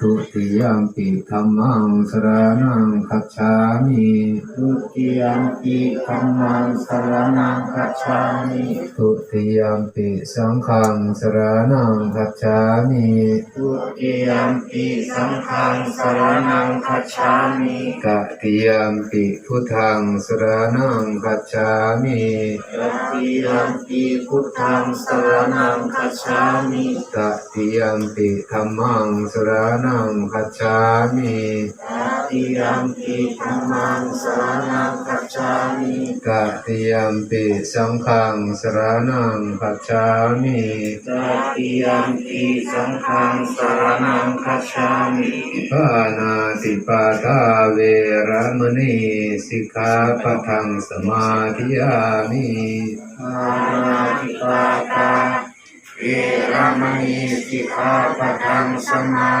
ทุติยมปิธรรมังสรณังคัจฉามิทุติยมปีธัมมังสรณังคัจฉามิทุติยมปิสังฆังสรณังคัจฉามิทุติยมปีสังฆังสรณังคัจฉามิตติยมปิพุทธังสรณังคัจฉามิตติยมปีพุทธังสรณังคัจฉามิตติยมปิธัมมังสรณังคัจฉามิตติยมปีธัมมังสรณังคัจฉามิตติยมปิสังฆังสรณังคัจฉามิตติยมปีสังฆังสรณังคัจฉามิปานาติปาตาเวระมณีสิกขาปะทังสมาธิยามิอาณาติปาตา เวรมณีสิกขาปะทังสมา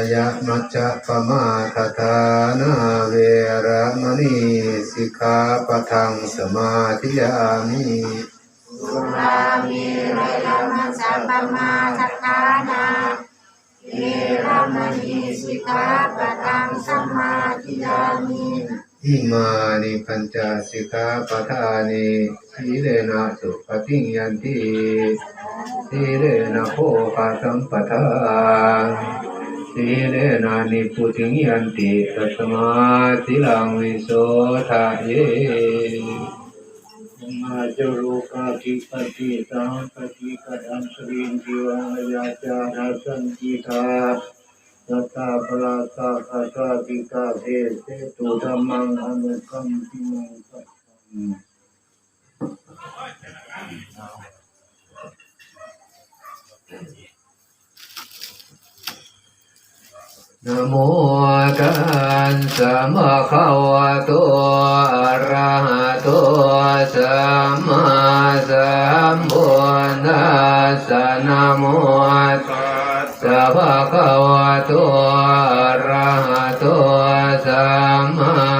เวระมณีสิกขาปะทังสมาธิยามิอาทินาทานาเวรมณีสิกขาปะทังสมาธิยามิสามิสุมิชาจาราเวระมณีสิกขาปะทังสมาธิานิสาจาราเวรมณีสิกขาปะทังสมาทาเวระมณีสิกขาปะทังสมาธิยามิมุสาวาทาเวรมณีสิกขาปทังสมาธิยามิสุราเมระยะมัจจปมาทฐานาเวระมณีสิกขาปทังสมาธิยามิสุรามีระยะมัจจปมาทัฏฐานาเวรมณีสิกขาปทังสมาธิยามิอิมานิปัญจสิกขาปทานิสีเลนะสุปฏิญญันติสีเลนะโภคสัมปทา สีเลนะนิพุติญญันติตัสมาสิลังวิโสทะเยมาจารุกาทิปติสังปติกดังสรินทิวังยาจาราสันติทาสัตตาปราสาคาตาติกาเทเสตุธรรมังอนุกัมปิมังสัพพัง โมตัสสะมะคะวะโตอะระหะโตสัมมาสัมพุทธัสสะนะโมตัสสะภะคะวะโตอะระหะโตสัมมา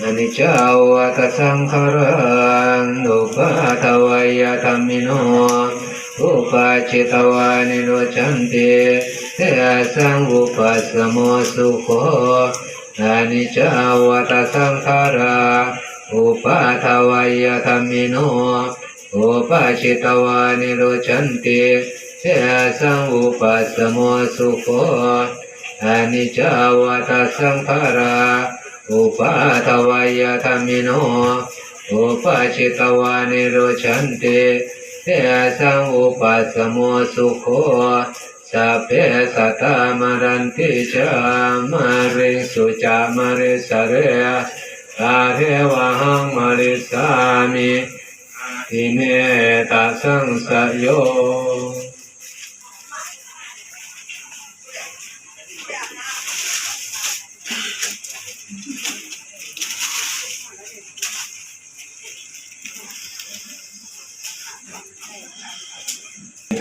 อนิจจาวัตสังขารังอุปาทวายธรรมิโนอุปาจิตวานิโนจันติเทสังอุปสมโมสุโขอนิจจาวัตสังขาราอุปาทวายธรรมิโนอุปาจิตวานิโนจันติเทสังอุปสมโมสุโขอนิจจาวัตสังขารา อุปาทวายธรรมิโนอุปาชิตวานิโรชันติเตสังอุปสสโมสุโขสสัพเพสัตตามรันติชามาริสุจามาริสเรตาเทวะหังมาริสามิทิเนตาสังสยโย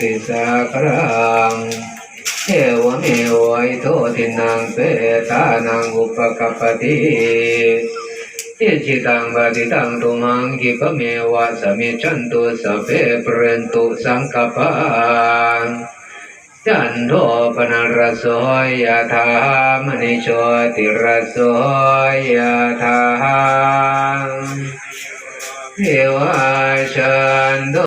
ติสาครังเอวเมวัยโทตินังเปตานังอุปกัปปติอิจิตังปฏิตังตุมังกิปเมวะสมิจันตุสพเพปเรนตุสังกปังจันโทปนารสโสยะธามณิโชติรสโสยะธาเทวาชันโต